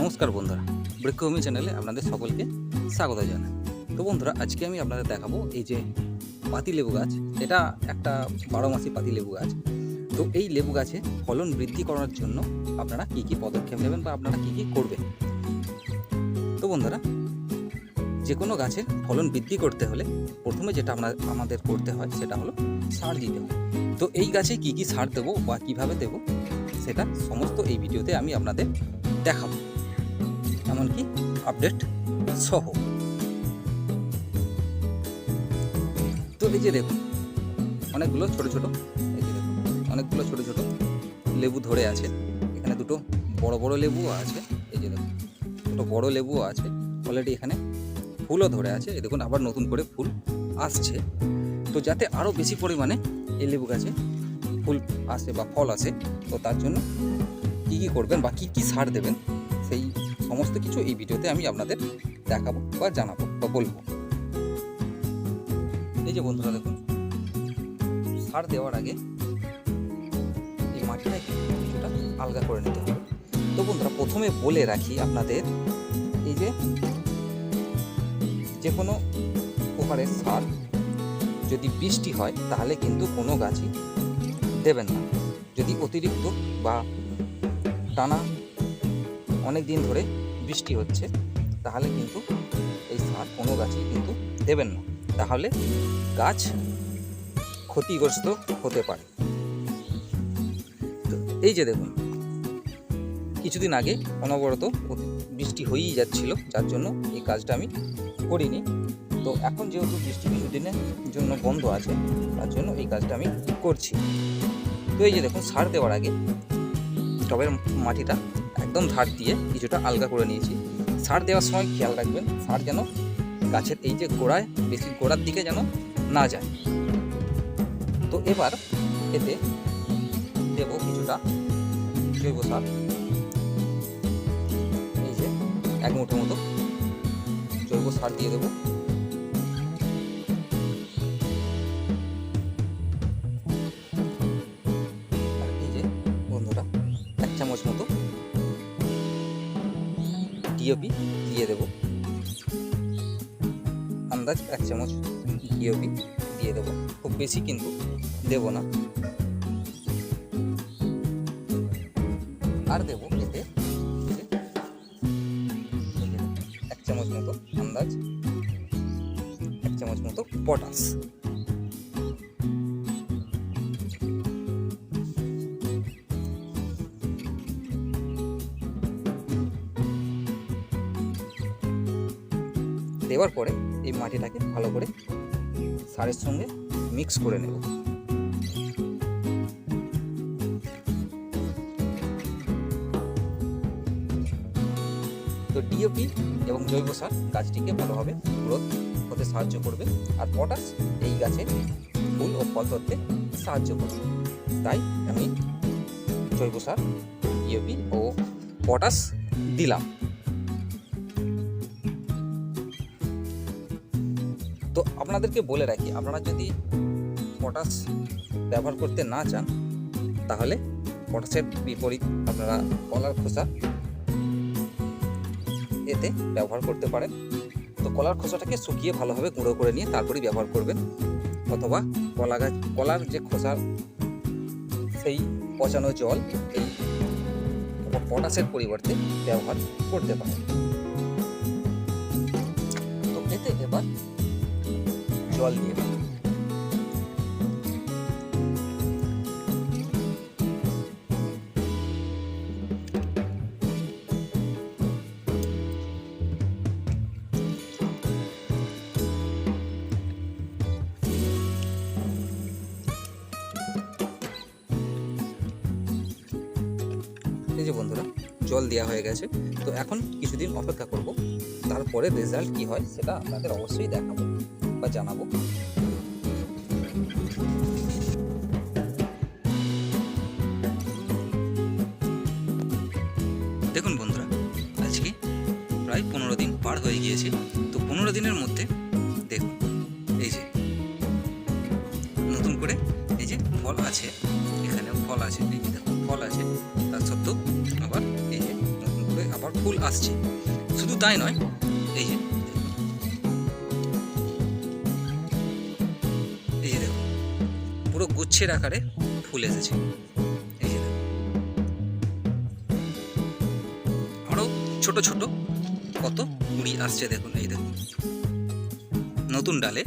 নমস্কার বন্ধুরা, বৃক্ষভূমি চ্যানেলে আপনাদের সকলকে স্বাগত জানাই। তো বন্ধুরা, আজকে আমি আপনাদের দেখাবো এই যে পাতি লেবু গাছ, এটা একটা বারো মাসি পাতি লেবু গাছ। তো এই লেবু গাছে ফলন বৃদ্ধি করার জন্য আপনারা কি কি পদক্ষেপ নেবেন বা আপনারা কি কি করবেন? তো বন্ধুরা যে কোনো গাছের ফলন বৃদ্ধি করতে হলে প্রথমে যেটা আমরা, আমাদের করতে হয় সেটা হলো সার দিতে হয় তো এই গাছে কি কি সার দেবো বা কীভাবে দেবো, সেটা সমস্ত এই ভিডিওতে আমি আপনাদের দেখাবো। এমনকি আপডেট সহ। তো এই যে দেখুন, অনেকগুলো ছোট ছোট, এই যে দেখুন, অনেকগুলো ছোট ছোট লেবু ধরে আছে। এখানে দুটো বড় বড় লেবুও আছে, এই যে দেখুন, দুটো বড় লেবুও আছে। অলরেডি এখানে ফুলও ধরে আছে। এই দেখুন, আবার নতুন করে ফুল আসছে। তো যাতে আরও বেশি পরিমাণে এই লেবু গাছে ফুল আসে বা ফল আসে, তো তার জন্য কী কী করবেন বা কী কী সার দেবেন, সেই সমস্ত কিছু এই ভিডিওতে আমি আপনাদের দেখাবো বা জানাব বা বলব। এই যে বন্ধুরা দেখুন, সার দেওয়ার আগে এই মাটিটা কিছুটা আলগা করে নিতে হবে। তো বন্ধুরা, প্রথমে বলে রাখি আপনাদের, এই যে যে কোনো প্রকারের সার যদি বৃষ্টি হয়, তাহলে কিন্তু কোনো গাছই দেবেন না। যদি অতিরিক্ত বা টানা অনেক দিন ধরে বৃষ্টি হচ্ছে, তাহলে কিন্তু এই সার কোনো গাছই কিন্তু দেবেন না। তাহলে গাছ ক্ষতিগ্রস্ত হতে পারে। তো এই যে দেখুন, কিছুদিন আগে অনবরত বৃষ্টি হয়েই যাচ্ছিল, যার জন্য এই কাজটা আমি করিনি। তো এখন যেহেতু বৃষ্টি কিছুদিনের জন্য বন্ধ আছে, তার জন্য এই কাজটা আমি করছি। তো এই যে দেখুন, সার দেওয়ার আগে টবের মাটিটা একদম ধার দিয়ে কিছুটা আলগা করে নিয়েছি। সার দেওয়ার সময় খেয়াল রাখবেন, সার যেন গাছের এই যে গোড়ায়, বেশি গোড়ার দিকে যেন না যায়। তো এবার এতে দেব কিছুটা জৈব সার। এই যে এক মুঠো মতো জৈব সার দিয়ে দেবো। ডিওপি দিয়ে দেবো। আন্দাজ এক চামচ ডিওপি দিয়ে দেবো। খুব বেশি কিন্তু দেবো না। আর দেবো এতে এক চামচ মতো আন্দাজ, এক চামচ মতো পটাশ। দেওয়ার পরে এই মাটিটাকে ভালো করে সারের সঙ্গে মিক্স করে নেব। তো ডিওপি এবং জৈব সার গাছটিকে ভালোভাবে গ্রোথ হতে সাহায্য করবে আর পটাশ এই গাছে ফুল ও ফল ধরতে সাহায্য করবে। তাই আমি জৈব সার ডিওপি ও পটাশ দিলাম। তো আপনাদেরকে বলে রাখি, আপনারা যদি পটাশ ব্যবহার করতে না চান, তাহলে পটাশের বিপরীত আপনারা কলার খোসা এতে ব্যবহার করতে পারেন। তো কলার খোসাটাকে শুকিয়ে ভালোভাবে গুঁড়ো করে নিয়ে তারপরেই ব্যবহার করবেন। অথবা কলা গাছ, কলার যে খোসা, সেই পচানো জল এই পটাশের পরিবর্তে ব্যবহার করতে পারেন। জল দিয়ে। যে বন্ধুরা, জল দেওয়া হয়ে গেছে। তো এখন কিছুদিন অপেক্ষা করব। তারপরে রেজাল্ট কি হয়, সেটা আপনাদের অবশ্যই দেখাবো। বা জানাব। দেখুন বন্ধুরা, আজকে প্রায় পনেরো দিন পার হয়ে গিয়েছে। তো পনেরো দিনের মধ্যে দেখুন, এই যে, নতুন করে এই যে ফল আছে, এখানেও ফল আছে দেখুন, ফল আছে। তার সত্ত্বেও আবার এই যে নতুন করে আবার ফুল আসছে। শুধু তাই নয়, এই যে গুচ্ছের আকারে? ফুল এসেছে। আরও ছোট ছোট কত কুড়ি আসছে দেখুন, এই দেখুন। নতুন ডালে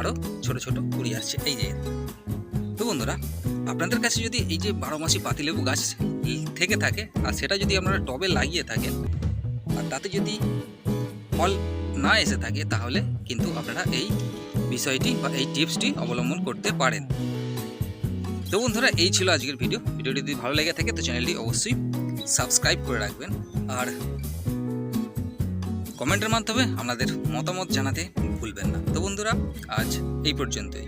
আরও ছোট ছোট কুড়ি আসছে, এই যে। তো বন্ধুরা, আপনাদের কাছে যদি এই যে বারো মাসি পাতিলেবু গাছ থেকে থাকে, আর সেটা যদি আপনারা টবে লাগিয়ে থাকেন, আর তাতে যদি ফল না এসে থাকে, তাহলে কিন্তু আপনারা এই বিষয়টি বা এই টিপসটি অবলম্বন করতে পারেন। তো বন্ধুরা, এই ছিল আজকের ভিডিও। ভিডিওটি যদি ভালো লেগে থাকে, তো চ্যানেলটি অবশ্যই সাবস্ক্রাইব করে রাখবেন। আর কমেন্টের মাধ্যমে আপনাদের মতামত জানাতে ভুলবেন না। তো বন্ধুরা, আজ এই পর্যন্তই।